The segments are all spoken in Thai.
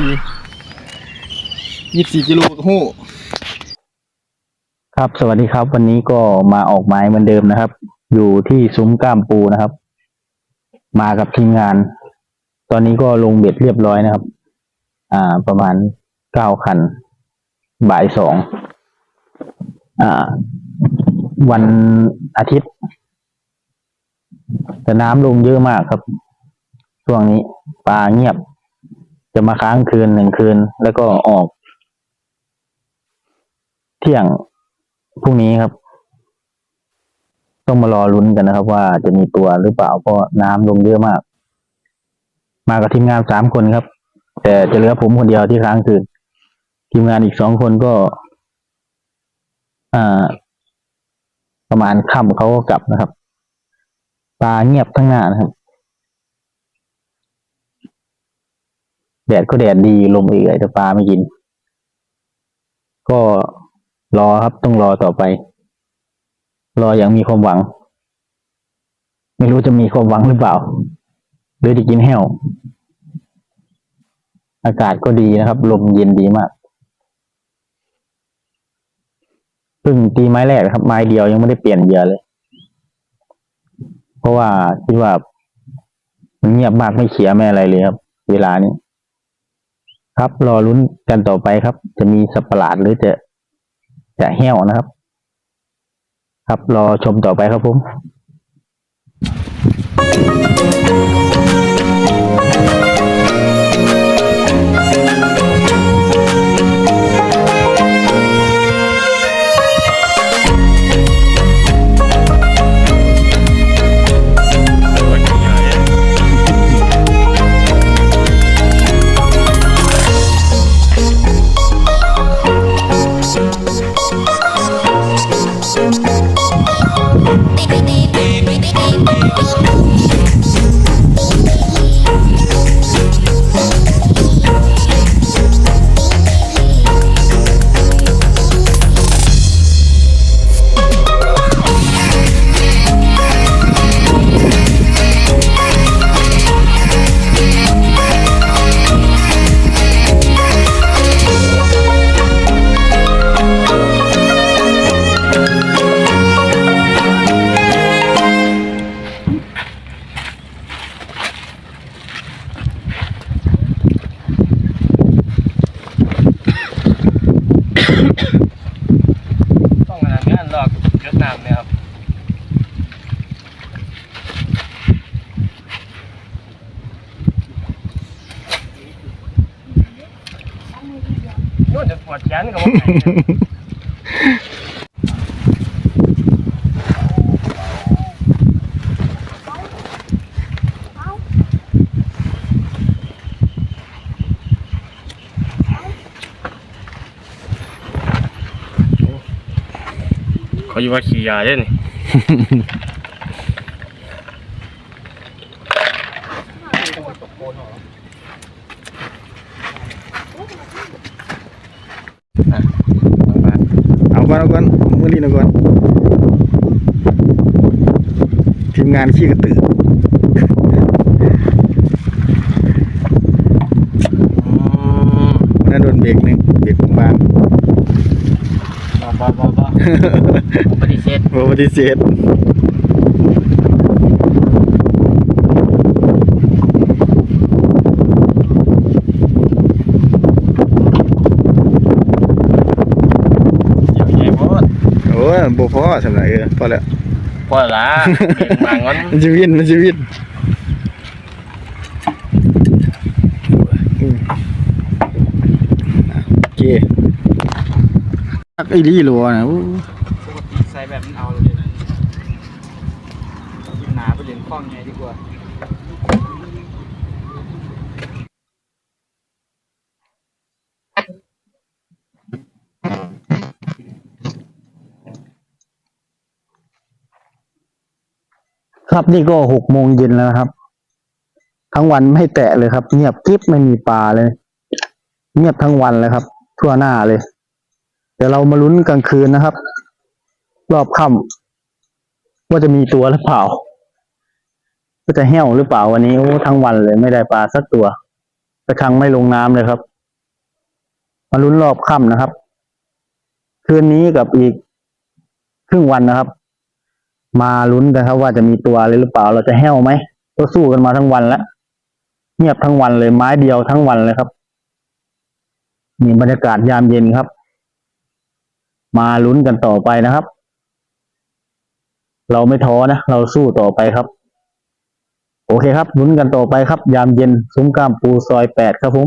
นั่ยี่สิบสี่กิโลหู้ครับสวัสดีครับ วันนี้ก็มาออกหมายเหมือนเดิมนะครับ อยู่ที่ซุ้มก้ามปูนะครับ มากับทีมงาน ตอนนี้ก็ลงเบ็ดเรียบร้อยนะครับ อ่า ประมาณเก้าคัน บ่ายสองอ่า วันอาทิตย์แต่น้ำลงเยอะมากครับ ช่วงนี้ปลาเงียบ จะมาค้างคืนหนึ่งคืน แล้วก็ออก เที่ยงพรุ่งนี้ครับ ต้องมารอลุ้นกันนะครับ ว่าจะมีตัวหรือเปล่าเพราะน้ำลงเยอะมาก มากับทีมงานสามคนครับ แต่จะเหลือผมคนเดียวที่ค้างคืน ทีมงานอีกสองคนก็ อ่า ประมาณค่ำเขาก็กลับนะครับปลาเงียบทั้งหน้านะครับ แดดก็แดดดีลมเอื่อยแต่ปลาไม่กิน ก็รอครับต้องรอต่อไป รออย่างมีความหวัง ไม่รู้จะมีความหวังหรือเปล่า หรือจะกินแห้ว อากาศก็ดีนะครับ ลมเย็นดีมากเพิ่งตีไม้แรกครับ ไม้เดียวยังไม่ได้เปลี่ยนเยื่อเลย เพราะว่าคิดว่ามันเงียบมากไม่เขียไม่อะไรเลยครับ เวลานี้ ครับรอลุ้นกันต่อไปครับ จะมีสัตว์ประหลาดหรือจะจะแห้วนะครับ ครับรอชมต่อไปครับผม เขาอยู่ว่าขี่ยาเล่น เอาก่อนเอาก่อนมือลีนเอาก่อนทีมงานขี้กระตือนั่นโดนเบรกหนึ่งเบรกบางบ้าบ้าบ้าปฏิเสธๆโอ้ปฏิเสธ ใหญ่โพด โอ้ย บ่พอสำหรับเออพอแล้วพอละบางวันมันจะวินมันจะวินอืมโอเคตักไอ้ดีหลัวนะอู้ใส่แบบมันเอาเลยนะหนาไปเหรียญคล้องไงดีกว่า ครับนี่ก็หกโมงเย็นแล้วครับ ทั้งวันไม่แตะเลยครับ เงียบกริบไม่มีปลาเลย เงียบทั้งวันเลยครับ ทั่วหน้าเลย เดี๋ยวเรามาลุ้นกลางคืนนะครับ รอบค่ำว่าจะมีตัวหรือเปล่าว่าจะแห้วหรือเปล่าวันนี้โอ้ทั้งวันเลย ไม่ได้ปลาสักตัวกระชังไม่ลงน้ำเลยครับ มาลุ้นรอบค่ำนะครับ คืนนี้กับอีกครึ่งวันนะครับ มาลุ้นกันครับว่าจะมีตัวอะไรหรือเปล่าเราจะแห้วไหมก็สู้กันมาทั้งวันแล้วเงียบทั้งวันเลยไม้เดียวทั้งวันเลยครับนี่บรรยากาศยามเย็นครับ มาลุ้นกันต่อไปนะครับ เราไม่ท้อนะเราสู้ต่อไปครับ โอเคครับลุ้นกันต่อไปครับ ยามเย็นซุ้มกล้ามปูซอยแปดครับผม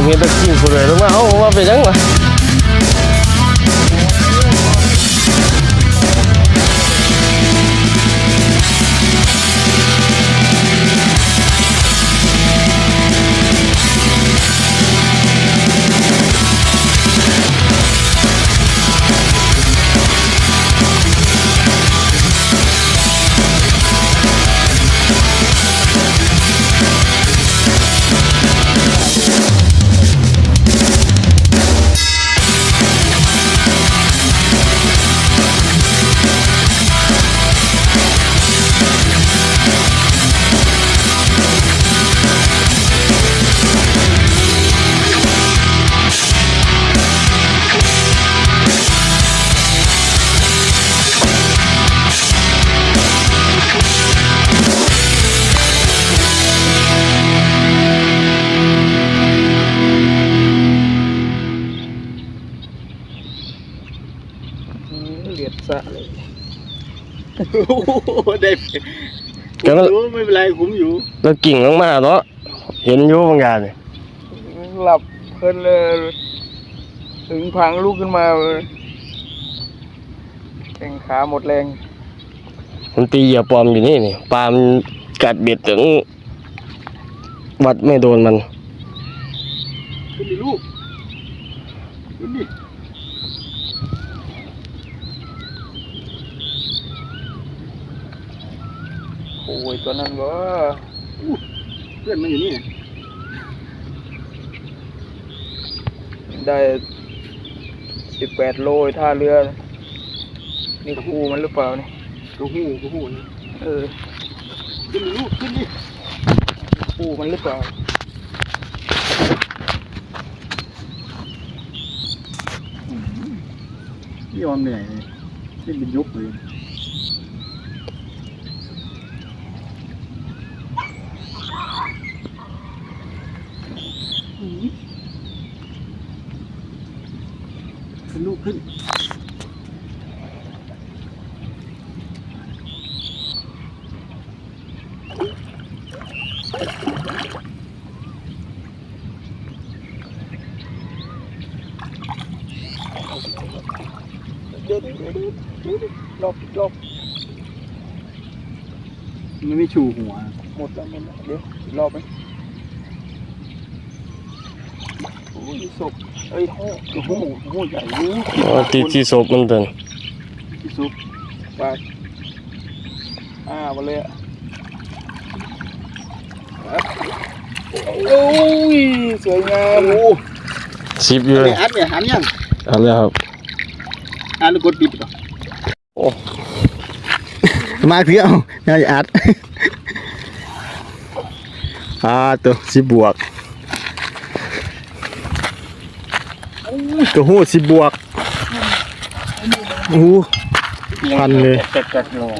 ผมเห็นตะกิ้งคนเล โอ้โหได้ก็รู้ไม่เป็นไรคุ้มอยู่แล้วกิ่งลงมาเนาะเห็นอยู่บางอย่างเนี่ยหลับเพลินเลยถึงพังลูกขึ้นมาแข่งขาหมดแรงมันตีเหยื่อปลอมอยู่นี่นี่ปลามันกัดเบ็ดถึงวัดไม่โดนมันขึ้นดิลูกขึ้นดิ โคอ้ยตัวนั้นวะเพื่อนมันอยู่นี่ ได้สิบแปดโลท่าเรือ นี่คู่มันหรือเปล่านี่ตัวหูตัวหูนี่เออ ขึ้นดิลูกขึ้นดิคู่มันหรือเปล่ายอมเหนื่อยเลยขึ้นเป็นยุบเลยขึ้นลูกขึ้น เดี๋ยวเดี๋ยวเดี๋ยวเดี๋ยวรอบรอบ มันไม่ ชูหัว หมดแล้วหมดแล้วเดี๋ยวอีกรอบไหมโอ้ยศพเอ้ยโห่โอ้โหโอ้โหใหญ่รู้อ๋อที่ที่ศพมันเดินที่ซุปปากอ่ามาเลยอะโอ้ยสวยงามโอ้สิบอยู่เลยเนี่ยอัดเนี่ยหันยังเอันแล้วครับอัดแล้วกดปิดก่อนโอ้ มาคือเอาอย่าอัดอ่าตัวสิบบวกตัวหูสิบบวกโอ้โหพันเลยจัดจัดลง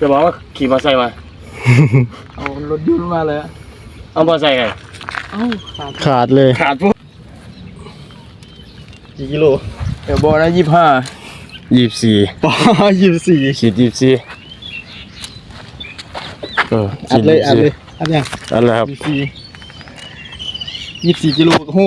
จะบอกว่าขี่มอเตอร์ไซค์มา เอารถยนต์มาเลยอะเอามอเตอร์ไซค์ไงเอ้าขาดขาดเลย ขาดพวก กี่กิโลเดี๋ยวบอกนะยี่ห้ายี่สิบสี่ปอยี่สิบสี่ขีดยี่สิบสี่เอออัดเลยอัดเลยอัดยังอัดแล้วครับยี่สิบสี่ยี่สิบสี่กิโลกับหู